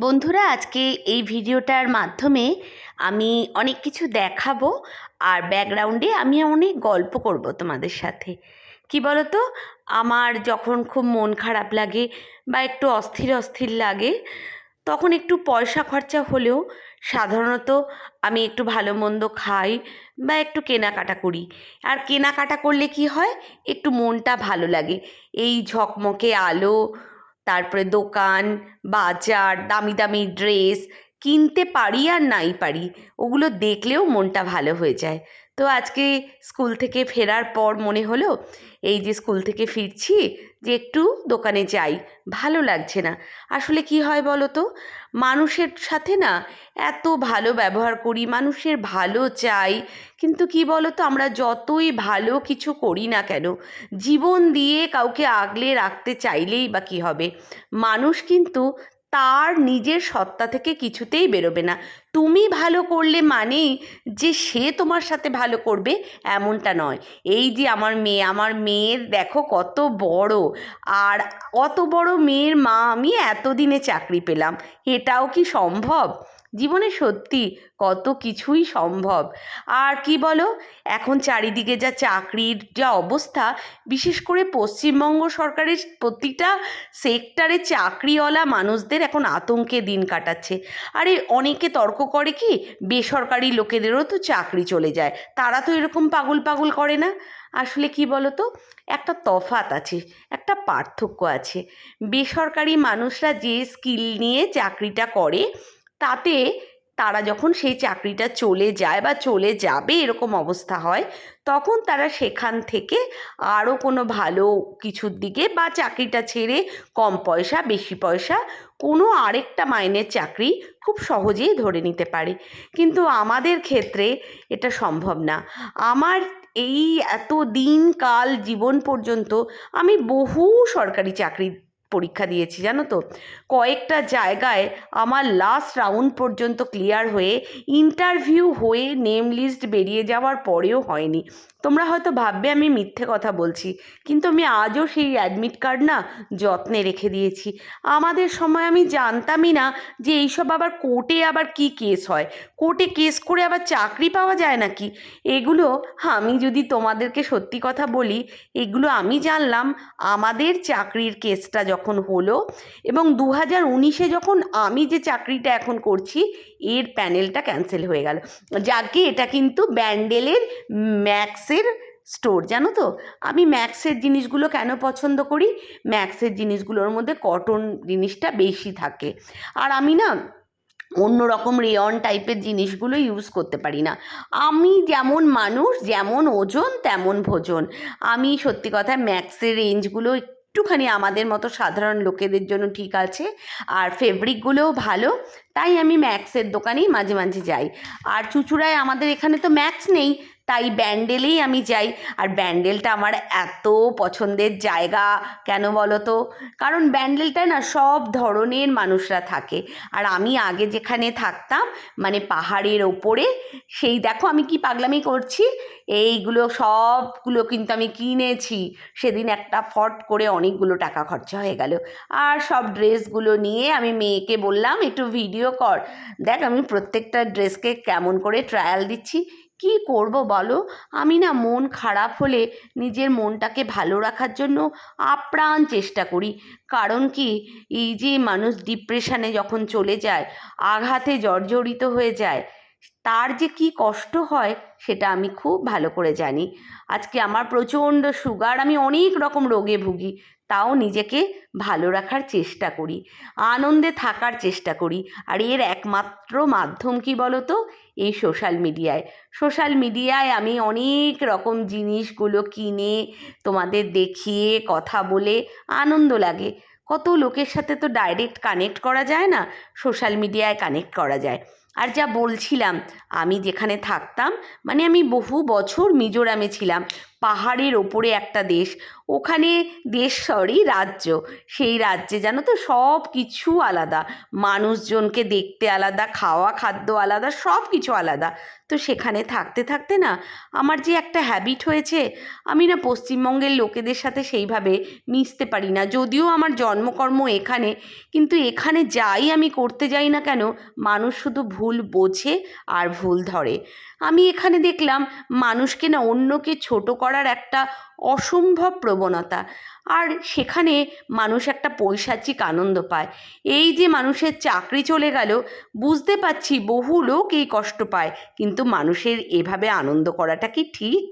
বন্ধুরা, আজকে এই ভিডিওটার মাধ্যমে আমি অনেক কিছু দেখাবো আর ব্যাকগ্রাউন্ডে আমি অনেক গল্প করব তোমাদের সাথে। কি বলো তো আমার যখন খুব মন খারাপ লাগে বা একটু অস্থির অস্থির লাগে, তখন একটু পয়সা খরচা হলেও সাধারণত আমি একটু ভালো মন্দ খাই বা একটু কেনাকাটা করি। আর কেনাকাটা করলে কি হয়? একটু মনটা ভালো লাগে। এই ঝকমকে আলো তারপরে দোকান, বাজার, দামি দামি ড্রেস কিনতে পারি আর নাই পারি, ওগুলো দেখলেও মনটা ভালো হয়ে যায়। তো আজকে স্কুল থেকে ফেরার পর মনে হলো, এই যে স্কুল থেকে ফিরছি, যে একটু দোকানে যাই, ভালো লাগছে না। আসলে কি হয় বলো তো, মানুষের সাথে না এত ভালো ব্যবহার করি, মানুষের ভালো চাই, কিন্তু কি বলো তো, আমরা যতই ভালো কিছু করি না কেন, জীবন দিয়ে কাউকে আগলে রাখতে চাইলেই বা কী হবে। মানুষ কিন্তু তার নিজের সত্তা থেকে কিছুতেই বেরোবে না। তুমি ভালো করলে মানেই যে সে তোমার সাথে ভালো করবে এমনটা নয়। এই যে আমার মেয়ে, আমার মেয়ের দেখো কত বড়। আর অত বড় মেয়ের মা আমি এতদিনে চাকরি পেলাম। এটাও কি সম্ভব? জীবনে সত্যি কত কিছুই সম্ভব। আর কি বলো, এখন চারিদিকে যা চাকরির যা অবস্থা, বিশেষ করে পশ্চিমবঙ্গ সরকারের প্রতিটা সেক্টরে চাকরিওয়ালা মানুষদের এখন আতঙ্কে দিন কাটাচ্ছে। আরে অনেকে তর্ক করে কি, বেসরকারি লোকেদেরও তো চাকরি চলে যায়, তারা তো এরকম পাগল পাগল করে না? আসলে কি বলো তো একটা তফাত আছে, একটা পার্থক্য আছে। বেসরকারি মানুষরা যে স্কিল নিয়ে চাকরিটা করে তাতে তারা যখন সেই চাকরিটা চলে যায় বা চলে যাবে এরকম অবস্থা হয়, তখন তারা সেখান থেকে আরও কোনো ভালো কিছুর দিকে বা চাকরিটা ছেড়ে কম পয়সা, বেশি পয়সা কোনো আরেকটা মাইনের চাকরি খুব সহজেই ধরে নিতে পারে। কিন্তু আমাদের ক্ষেত্রে এটা সম্ভব না। আমার এই এত দিন কাল জীবন পর্যন্ত আমি বহু সরকারি চাকরি পরীক্ষা দিয়েছি, জানো তো? কয়েকটা জায়গায় আমার লাস্ট রাউন্ড পর্যন্ত ক্লিয়ার হয়ে ইন্টারভিউ হয়ে নেম লিস্ট বেরিয়ে যাওয়ার পরেও হয়নি। তোমরা হয়তো ভাববে আমি মিথ্যে কথা বলছি, কিন্তু আমি আজও সেই অ্যাডমিট কার্ড না যত্নে রেখে দিয়েছি। আমাদের সময় আমি জানতামই না যে এইসব আবার কোর্টে আবার কি কেস হয়। কোর্টে কেস করে আবার চাকরি পাওয়া যায় নাকি? এগুলো আমি যদি তোমাদেরকে সত্যি কথা বলি, এগুলো আমি জানলাম, আমাদের চাকরির কেসটা যখন হলো এবং দু হাজার উনিশে যখন আমি যে চাকরিটা এখন করছি, এর প্যানেলটা ক্যান্সেল হয়ে গেল। যাকে এটা কিন্তু ব্যান্ডেলের ম্যাক্সের স্টোর, জানো তো? আমি ম্যাক্সের জিনিসগুলো কেন পছন্দ করি? ম্যাক্সের জিনিসগুলোর মধ্যে কটন জিনিসটা বেশি থাকে। আর আমি না অন্য রকম রেয়ন টাইপের জিনিসগুলো ইউজ করতে পারি না। আমি যেমন মানুষ, যেমন ওজন, তেমন ভোজন। আমি সত্যি কথা ম্যাক্সের রেঞ্জগুলো একটুখানি আমাদের মতো সাধারণ লোকেদের জন্য ঠিক আছে। আর ফেব্রিকগুলোও ভালো, তাই আমি ম্যাক্সের দোকানেই মাঝে মাঝে যাই। আর চুচুড়ায় আমাদের এখানে তো ম্যাক্স নেই। তাই ব্যান্ডেলেই আমি যাই। আর ব্যান্ডেলটা আমার এত পছন্দের জায়গা, কেন বলো তো কারণ ব্যান্ডেলটায় না সব ধরনের মানুষরা থাকে। আর আমি আগে যেখানে থাকতাম মানে পাহাড়ের ওপরে, সেই দেখো আমি কি পাগলামি করছি? এইগুলো সবগুলো কিন্তু আমি কিনেছি। সেদিন একটা ফট করে অনেকগুলো টাকা খরচা হয়ে গেল। আর সব ড্রেসগুলো নিয়ে আমি মেয়েকে বললাম, একটু ভিডিও কর। দেখ আমি প্রত্যেকটা ড্রেসকে কেমন করে ট্রায়াল দিচ্ছি। কি করব বলো? আমি না মন খারাপ হলে নিজের মনটাকে ভালো রাখার জন্য আপ্রাণ চেষ্টা করি। কারণ কি? এই যে মানুষ ডিপ্রেশনে যখন চলে যায়, আঘাতে জর্জরিত হয়ে যায় তার যে কি কষ্ট হয়, সেটা আমি খুব ভালো করে জানি। আজকে আমার প্রচণ্ড সুগার আমি অনেক রকম রোগে ভুগি, তাও নিজেকে ভালো রাখার চেষ্টা করি, আনন্দে থাকার চেষ্টা করি। আর এর একমাত্র মাধ্যম কি বলো তো এই সোশ্যাল মিডিয়ায় সোশ্যাল মিডিয়ায় আমি অনেক রকম জিনিসগুলো কিনে, তোমাদের দেখিয়ে, কথা বলে আনন্দ লাগে। কত লোকের সাথে তো ডাইরেক্ট কানেক্ট করা যায় না? সোশ্যাল মিডিয়ায় কানেক্ট করা যায়। আর যা বলছিলাম, আমি যেখানে থাকতাম মানে আমি বহু বছর মিজোরামে ছিলাম। পাহাড়ের ওপরে একটা দেশ ওখানে দেশ সরি রাজ্য। সেই রাজ্যে জানো তো সব কিছু আলাদা। মানুষজনকে দেখতে আলাদা, খাওয়া, খাদ্য আলাদা সব কিছু আলাদা। তো সেখানে থাকতে থাকতে না আমার যে একটা হ্যাবিট হয়েছে, আমি না পশ্চিমবঙ্গের লোকেদের সাথে সেইভাবে মিশতে পারি না। যদিও আমার জন্মকর্ম এখানে, কিন্তু এখানে যাই আমি করতে যাই না কেন, মানুষ শুধু ভুল বোঝে আর ভুল ধরে। আমি এখানে দেখলাম মানুষকে না অন্যকে ছোট করার একটা অসম্ভব প্রবণতা। আর সেখানে মানুষ একটা পৈশাচিক আনন্দ পায়। এই যে মানুষের চাকরি চলে গেল, বুঝতে পারছি বহু লোক এই কষ্ট পায়, কিন্তু মানুষের এভাবে আনন্দ করাটা কি ঠিক?